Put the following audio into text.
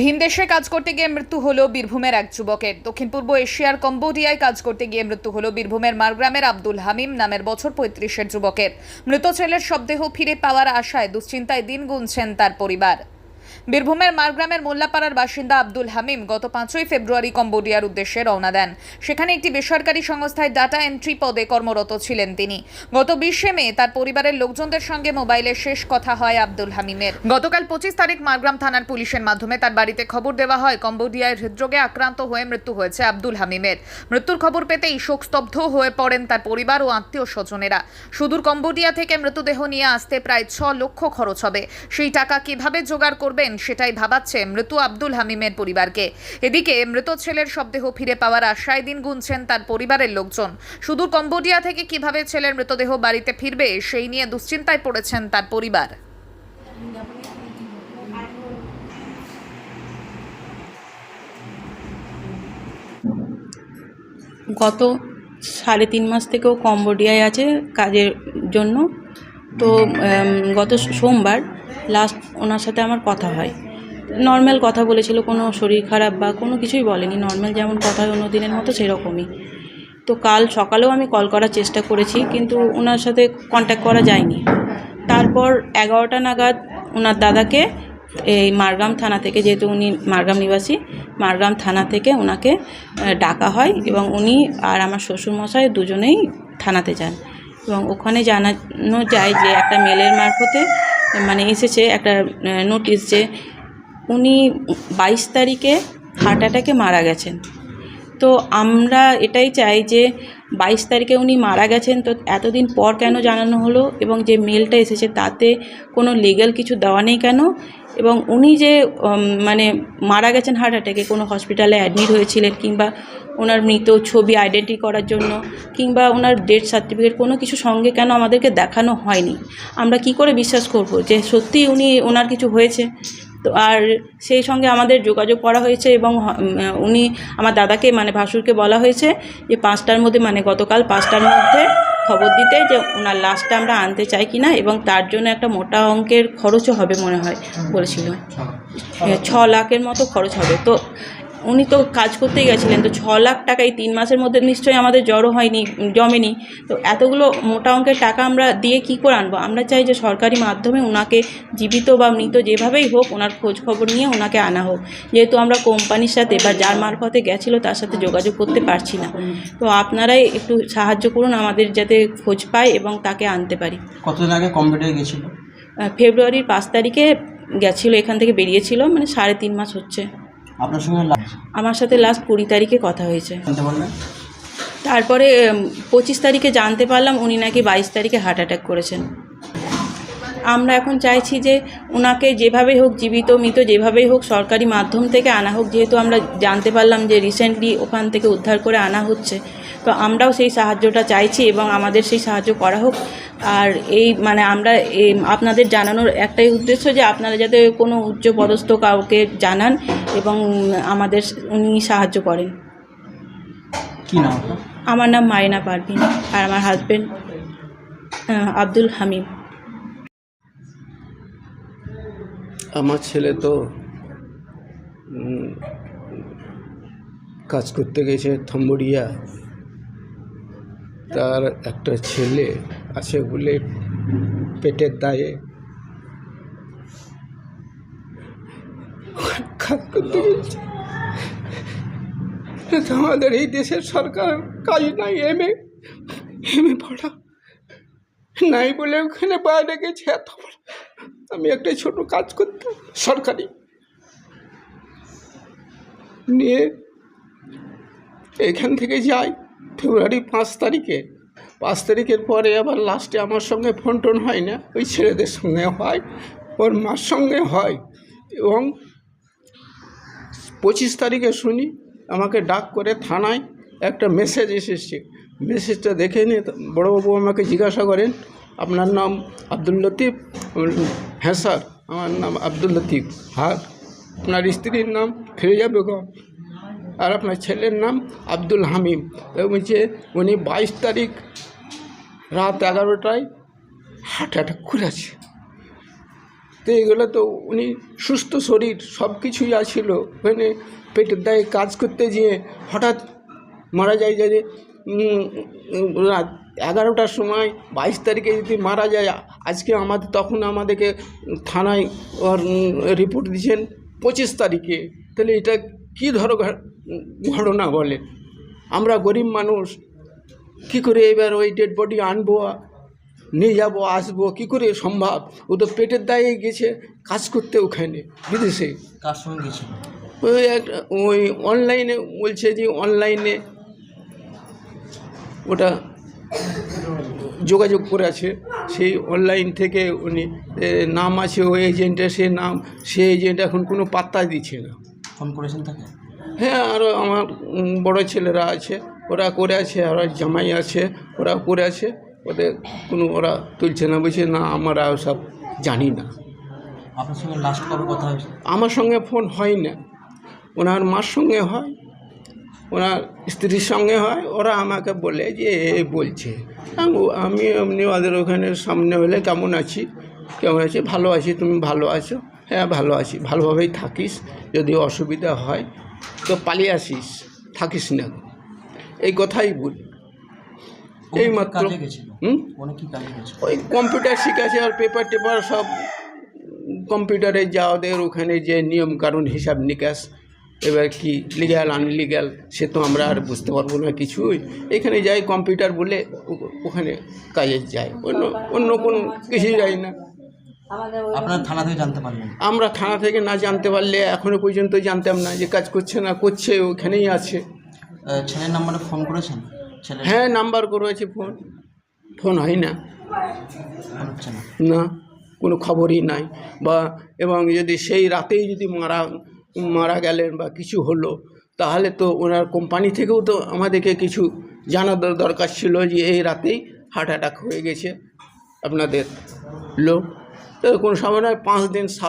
ভিনদেশে কাজ করতে গিয়ে মৃত্যু হলো বীরভূমের এক যুবকের। দক্ষিণ পূর্ব এশিয়ার কম্বোডিয়ায় কাজ করতে গিয়ে মৃত্যু হলো বীরভূমের মারগ্রামের আব্দুল হামিম নামের বছর পঁয়ত্রিশের যুবকের। মৃত ছেলের শবদেহ ফিরে পাওয়ার আশায় দুশ্চিন্তায় দিন গুনছেন তার পরিবার। বীরভূমের মারগ্রামের মোল্লাপাড়ার বাসিন্দা আব্দুল হামিম গত পাঁচই ফেব্রুয়ারি কম্বোডিয়ার উদ্দেশ্যে রওনা দেন। সেখানে একটি বেসরকারি সংস্থায় ডাটা এন্ট্রি পদে কর্মরত ছিলেন তিনি। গত বিশে মে তার পরিবারের লোকজনদের সঙ্গে মোবাইলে শেষ কথা হয় আব্দুল হামিমের। গতকাল পঁচিশ তারিখ মারগ্রাম থানার পুলিশের মাধ্যমে তার বাড়িতে খবর দেওয়া হয়, কম্বোডিয়ায় হৃদরোগে আক্রান্ত হয়ে মৃত্যু হয়েছে আব্দুল হামিমের। মৃত্যুর খবর পেতেই শোকস্তব্ধ হয়ে পড়েন তার পরিবার ও আত্মীয় স্বজনেরা সুদূর কম্বোডিয়া থেকে মৃতদেহ নিয়ে আসতে প্রায় ছ লক্ষ খরচ হবে। সেই টাকা কীভাবে জোগাড় করবেন সেটাই ভাবাচ্ছে মৃত আব্দুল হামিমের পরিবারকে। এদিকে মৃত ছেলের শবদেহ ফিরে পাওয়ার আশায় দিন গুনছেন তার পরিবারের লোকজন। সুদূর কম্বোডিয়া থেকে কীভাবে ছেলের মৃতদেহ বাড়িতে ফিরবে সেই নিয়ে দুশ্চিন্তায় পড়েছেন তার পরিবার। গত সাড়ে তিন মাস থেকেও কম্বোডিয়ায় আছে কাজের জন্য। তো গত সোমবার লাস্ট ওনার সাথে আমার কথা হয়। নর্মাল কথা বলেছিল, কোনো শরীর খারাপ বা কোনো কিছুই বলেনি। নর্মাল যেমন কথা হয় অন্য দিনের মতো সেরকমই। তো কাল সকালেও আমি কল করার চেষ্টা করেছি, কিন্তু ওনার সাথে কন্ট্যাক্ট করা যায়নি। তারপর এগারোটা নাগাদ ওনার দাদাকে এই মারগ্রাম থানা থেকে, যেহেতু উনি মারগ্রাম নিবাসী, মারগ্রাম থানা থেকে ওনাকে ডাকা হয় এবং উনি আর আমার শ্বশুরমশাই দুজনেই থানাতে যান। এবং ওখানে জানানো যায় যে একটা মেলের মারফতে মানে এসেছে একটা নোটিশ যে উনি বাইশ তারিখে হার্ট অ্যাটাকে মারা গেছেন। তো আমরা এটাই চাই যে বাইশ তারিখে উনি মারা গেছেন, তো এতদিন পর কেন জানানো হলো এবং যে মেলটা এসেছে তাতে কোনো লিগ্যাল কিছু দেওয়া নেই কেন? এবং উনি যে মানে মারা গেছেন হার্ট অ্যাটাকে কোনো হসপিটালে অ্যাডমিট হয়েছিলেন কিংবা ওনার মৃত ছবি আইডেন্টি করার জন্য কিংবা ওনার ডেথ সার্টিফিকেট কোনো কিছু সঙ্গে কেন আমাদেরকে দেখানো হয়নি। আমরা কি করে বিশ্বাস করব যে সত্যি উনি ওনার কিছু হয়েছে? তো আর সেই সঙ্গে আমাদের যোগাযোগ করা হয়েছে এবং উনি আমার দাদাকে মানে ভাসুরকে বলা হয়েছে যে পাঁচটার মধ্যে মানে গতকাল পাঁচটার মধ্যে খবর দিতে যে ওনার লাশটা আমরা আনতে চাই কিনা এবং তার জন্য একটা মোটা অঙ্কের খরচও হবে মনে হয় বলেছিল। ছ লাখের মতো খরচ হবে। তো উনি তো কাজ করতেই গেছিলেন তো ছ লাখ টাকা এই তিন মাসের মধ্যে নিশ্চয়ই আমাদের জড়ো হয়নি জমেনি। তো এতগুলো মোটা অঙ্কের টাকা আমরা দিয়ে কি করে আনব? আমরা চাই যে সরকারি মাধ্যমে ওনাকে জীবিত বা মৃত যেভাবেই হোক ওনার খোঁজ খবর নিয়ে ওনাকে আনা হোক। যেহেতু আমরা কোম্পানির সাথে বা যার মারফতে গেছিল তার সাথে যোগাযোগ করতে পারছি না। তো আপনারাই একটু সাহায্য করুন আমাদের যাতে খোঁজ পাই এবং তাকে আনতে পারি। কতদিন আগে কম্পিউটারে গেছিল? ফেব্রুয়ারির পাঁচ তারিখে গেছিল এখান থেকে বেরিয়েছিল মানে সাড়ে তিন মাস হচ্ছে। আপনার সঙ্গে আমার সাথে লাস্ট কুড়ি তারিখে কথা হয়েছে। তারপরে পঁচিশ তারিখে জানতে পারলাম উনি নাকি বাইশ তারিখে হার্ট অ্যাটাক করেছেন। আমরা এখন চাইছি যে ওনাকে যেভাবে হোক জীবিত মৃত যেভাবেই হোক সরকারি মাধ্যম থেকে আনা হোক যেহেতু আমরা জানতে পারলাম যে রিসেন্টলি ওখান থেকে উদ্ধার করে আনা হচ্ছে। তো আমরাও সেই সাহায্যটা চাইছি এবং আমাদের সেই সাহায্য করা হোক। আর এই মানে আমরা আপনাদের জানানোর একটাই উদ্দেশ্য যে আপনারা যাতে কোনো উচ্চ পদস্থ কাউকে জানান এবং আমাদের উনি সাহায্য করেন। কি নাম আমার নাম মারিনা পারভিন আর আমার হাজবেন্ড আব্দুল হামিম। আমার ছেলে তো কাজ করতে গেছে থম্বড়িয়া তার একটা ছেলে আছে বলে পেটের দায়ে। করতে গেছে? আমাদের এই দেশের সরকার, কাজ নাই এমএ এমএ পড়া। নাই বলে ওখানে বাইরে গেছে, এত আমি একটা ছোট কাজ করতাম, সরকারি। নিয়ে এখান থেকে যাই। ফেব্রুয়ারি পাঁচ তারিখে। পাঁচ তারিখের পরে আবার লাস্টে আমার সঙ্গে ফোন টোন হয় না, ওই ছেলেদের সঙ্গে হয়, ওর মার সঙ্গে হয় এবং পঁচিশ তারিখে শুনি, আমাকে ডাক করে থানায় একটা মেসেজ এসেছে। মেসেজটা দেখে নিয়ে বড়োবাবু আমাকে জিজ্ঞাসা করেন, আপনার নাম আব্দুল লতিফ? হ্যাঁ স্যার, আমার নাম আব্দুল লতিফ। আর আপনার স্ত্রীর নাম ফিরোজা বেগম। আর আপনার ছেলের নাম আব্দুল হামিম। তো বলছে উনি বাইশ তারিখ রাত এগারোটায় হার্ট অ্যাটাক করেছে। তো এগুলো তো উনি সুস্থ শরীর, সব কিছুই আছিল। ওখানে পেটের দায়ে কাজ করতে গিয়ে হঠাৎ মারা যায় যে রাত এগারোটার সময় বাইশ তারিখে যদি মারা যায়, আজকে আমাদের, তখন আমাদেরকে থানায় রিপোর্ট দিয়েছেন পঁচিশ তারিখে। তাহলে এটা কী ধর ঘটনা বলে? আমরা গরিব মানুষ কী করে এবার ওই ডেড বডি আনব নিয়ে যাব আসব কী করে সম্ভব? ও তো পেটের দায়ে গেছে কাজ করতে ওখানে বিদেশে। কার সঙ্গে গেছিল ওই একটা ওই অনলাইনে বলছে যে অনলাইনে ওটা যোগাযোগ করে আছে সেই অনলাইন থেকে উনি নাম আছে ওই এজেন্টের সে নাম সে এজেন্ট এখন কোনো পাত্তা দিচ্ছে না। ফোন করেছেন তাকে? হ্যাঁ আরও আমার বড় ছেলেরা আছে ওরা করে আছে আর জামাই আছে ওরা করে আছে ওদের কোনো ওরা তুলছে না বলছে না আমরা সব জানি না। আপনার সঙ্গে লাস্ট কবে কথা হয়েছে? আমার সঙ্গে ফোন হয় না। ওনার মার সঙ্গে হয় ওনার স্ত্রীর সঙ্গে হয় ওরা আমাকে বলে যে এ বলছে। আমি- আমি এমনি ওদের ওখানে সামনে হলে কেমন আছি? কেমন আছি? ভালো আছি তুমি ভালো আছো? হ্যাঁ ভালো আছি। ভালোভাবেই থাকিস যদি অসুবিধা হয়। তো পালিয়ে আসিস থাকিস না। এই কথাই বলি। এই মাত্র ওই কম্পিউটার শিখেছে আর পেপার টেপার সব কম্পিউটারে যা ওদের ওখানে যে নিয়ম কানুন হিসাব নিকাশ এবার কি লিগ্যাল আনলিগ্যাল সে তো আমরা আর বুঝতে পারব না কিছুই। এখানে যাই কম্পিউটার বলে ওখানে কাজে যায়। অন্য অন্য কোনো কিছুই যাই না। আপনার থানা থেকে জানতে পারলেন? আমরা থানা থেকে না জানতে পারলে এখনও পর্যন্ত জানতাম না যে কাজ করছে না করছে ওখানেই আছে। ছেলের নাম্বারে ফোন করেছেন? ছেলে হ্যাঁ নাম্বার করেছে ফোন। ফোন হয় না। না। না কোনো খবরই নাই। বা এবং যদি সেই রাতেই যদি মারা মারা গেলেন বা কিছু হলো তাহলে তো ওনার কোম্পানি থেকেও তো আমাদেরকে কিছু জানার দরকার ছিল যে এই রাতেই হার্ট অ্যাটাক হয়ে গেছে। আপনাদের লোক তো কোনো সময় নয় পাঁচ দিন সাত